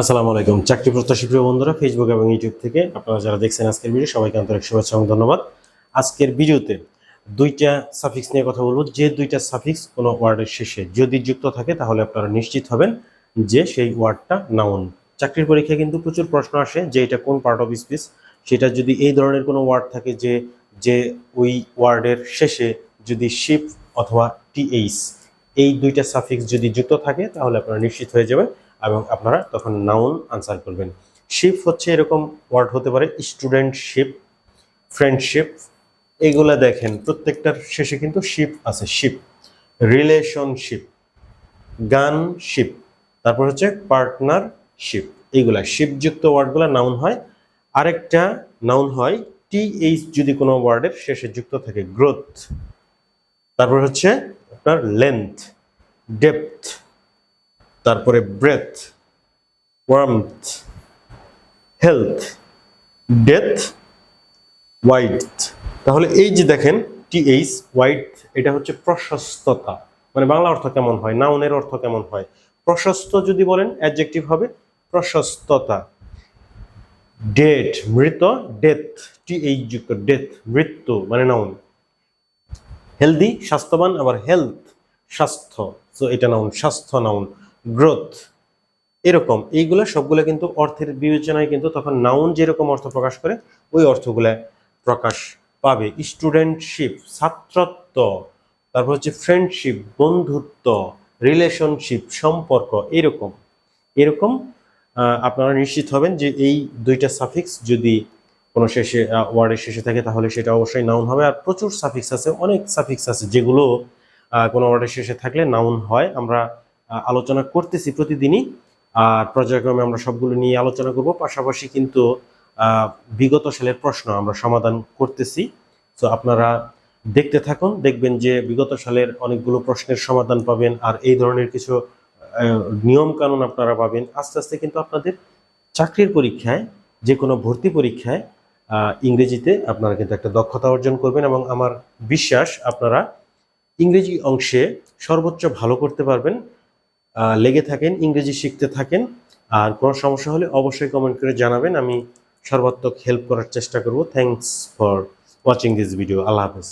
আসসালামু আলাইকুম। চাকরি প্রত্যাশী প্রিয় বন্ধুরা ফেসবুক এবং ইউটিউব থেকে আপনারা যারা দেখছেন আজকের ভিডিও, সবাইকে আন্তরিক শুভেচ্ছা এবং ধন্যবাদ। আজকের ভিডিওতে দুইটা সাফিক্স নিয়ে কথা বলব। যে দুইটা সাফিক্স কোনো ওয়ার্ডের শেষে যদি যুক্ত থাকে, তাহলে আপনারা নিশ্চিত হবেন যে সেই ওয়ার্ডটা নাউন চাকরির পরীক্ষায় কিন্তু প্রচুর প্রশ্ন আসে যে এটা কোন পার্ট অফ স্পিচ সেটা যদি এই ধরনের কোনো ওয়ার্ড থাকে যে যে ওই ওয়ার্ডের শেষে যদি শিপ অথবা টিএইচ এই দুইটা সাফিক্স যদি যুক্ত থাকে, তাহলে আপনারা নিশ্চিত হয়ে যাবেন। এবং আপনারা তখন নাউন আনসার করবেন। শিপ হচ্ছে এরকম ওয়ার্ড হতে পারে স্টুডেন্টশিপ ফ্রেন্ডশিপ এগুলা দেখেন, প্রত্যেকটার শেষে কিন্তু শিপ আছে শিপ রিলেশনশিপ গান শিপ তারপর হচ্ছে পার্টনারশিপ এইগুলা শিপযুক্ত ওয়ার্ডগুলো নাউন হয়। আরেকটা নাউন হয় টি এইচ যদি কোনো ওয়ার্ডের শেষে যুক্ত থাকে গ্রোথ তারপর হচ্ছে আপনার লেন্থ ডেপথ তারপরে breadth warmth health death wide তাহলে এই যে দেখেন টিএইচ ওয়াইড এটা হচ্ছে প্রশস্ততা। মানে বাংলা অর্থ কেমন হয়? নাউনের অর্থ কেমন হয়? প্রশস্ত যদি বলেন অ্যাডজেক্টিভ হবে প্রশস্ততা। ডেট মৃত ডেথ টিএইচ যুক্ত ডেথ মৃত্যু মানে নাউন হেলদি স্বাস্থ্যবান, আবার হেলথ স্বাস্থ্য। সো এটা নাউন স্বাস্থ্য নাউন গ্রোথ এরকম, এইগুলো সবগুলো কিন্তু অর্থের বিবেচনায় কিন্তু তখন নাউন যেরকম অর্থ প্রকাশ করে, ওই অর্থগুলা প্রকাশ পাবে। স্টুডেন্টশিপ ছাত্রত্ব, তারপর হচ্ছে ফ্রেন্ডশিপ বন্ধুত্ব রিলেশনশিপ সম্পর্ক, এরকম। এরকম আপনারা নিশ্চিত হবেন যে এই দুইটা সাফিক্স যদি কোনো শেষে ওয়ার্ডের শেষে থাকে, তাহলে সেটা অবশ্যই নাউন হবে। আর প্রচুর সাফিক্স আছে, অনেক সাফিক্স আছে যেগুলো কোনো ওয়ার্ডের শেষে থাকলে নাউন হয়। আমরা আলোচনা করতেছি প্রতিদিনই, আর পর্যায়ক্রমে আমরা সবগুলো নিয়ে আলোচনা করব। পাশাপাশি কিন্তু বিগত সালের প্রশ্ন আমরা সমাধান করতেছি। তো আপনারা দেখতে থাকুন, দেখবেন যে বিগত সালের অনেকগুলো প্রশ্নের সমাধান পাবেন, আর এই ধরনের কিছু নিয়ম কানুন আপনারা পাবেন। আস্তে আস্তে কিন্তু আপনাদের চাকরির পরীক্ষায় যে কোনো ভর্তি পরীক্ষায় ইংরেজিতে আপনারা কিন্তু একটা দক্ষতা অর্জন করবেন এবং আমার বিশ্বাস আপনারা ইংরেজি অংশে সর্বোচ্চ ভালো করতে পারবেন। লেগে থাকেন, ইংরেজি শিখতে থাকেন। আর কোনো সমস্যা হলে অবশ্যই কমেন্ট করে জানাবেন। আমি সর্বাত্মক হেল্প করার চেষ্টা করব। Thanks for watching this video আল্লাহ হাফেজ।